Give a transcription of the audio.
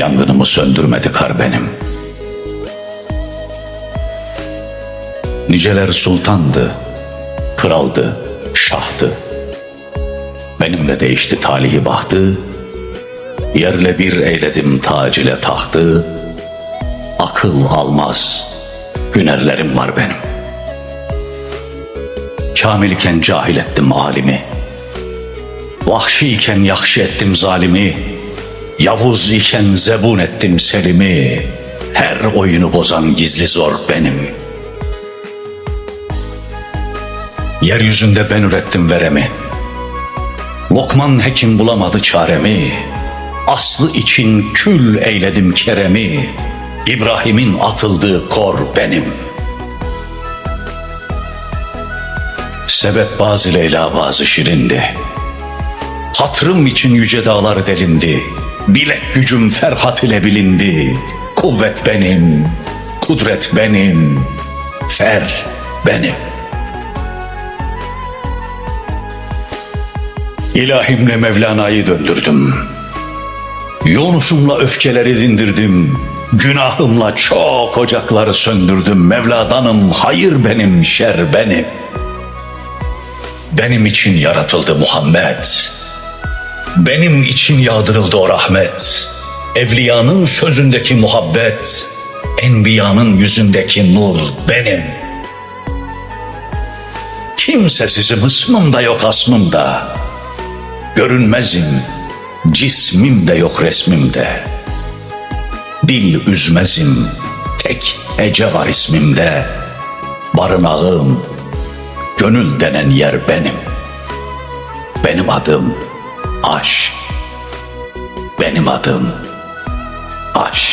Yangınımı söndürmedi kar benim. Niceler sultandı, kraldı, şahtı. Benimle değişti talihi bahtı. Yerle bir eyledim tac ile tahtı. Akıl almaz, hünerlerim var benim. Kamil iken cahil ettim alimi. Vahşi iken yahşi ettim zalimi. Yavuz iken zebun ettim selimi. Her oyunu bozan gizli zor benim. Yeryüzünde ben ürettim veremi. Lokman hekim bulamadı çaremi. Aslı için kül eyledim keremi. İbrahim'in atıldığı kor benim. Sebep bazı Leyla bazı şirindi. Hatırım için yüce dağlar delindi. Bilek gücüm ferhat ile bilindi. Kuvvet benim, kudret benim, fer benim. İlahimle Mevlana'yı döndürdüm. Yunus'umla öfkeleri dindirdim. Günahımla çok ocakları söndürdüm. Mevladanım, hayır benim, şer benim. Benim için yaratıldı Muhammed. Benim için yağdırıldı o rahmet. Evliyanın sözündeki muhabbet, enbiyanın yüzündeki nur benim. Kimsesizim ısmımda yok asmımda. Görünmezim, cismimde yok resmimde. Dil üzmezim, tek hece var ismimde. Barınağım, gönül denen yer benim. Benim adım aşk. Benim adım aşk.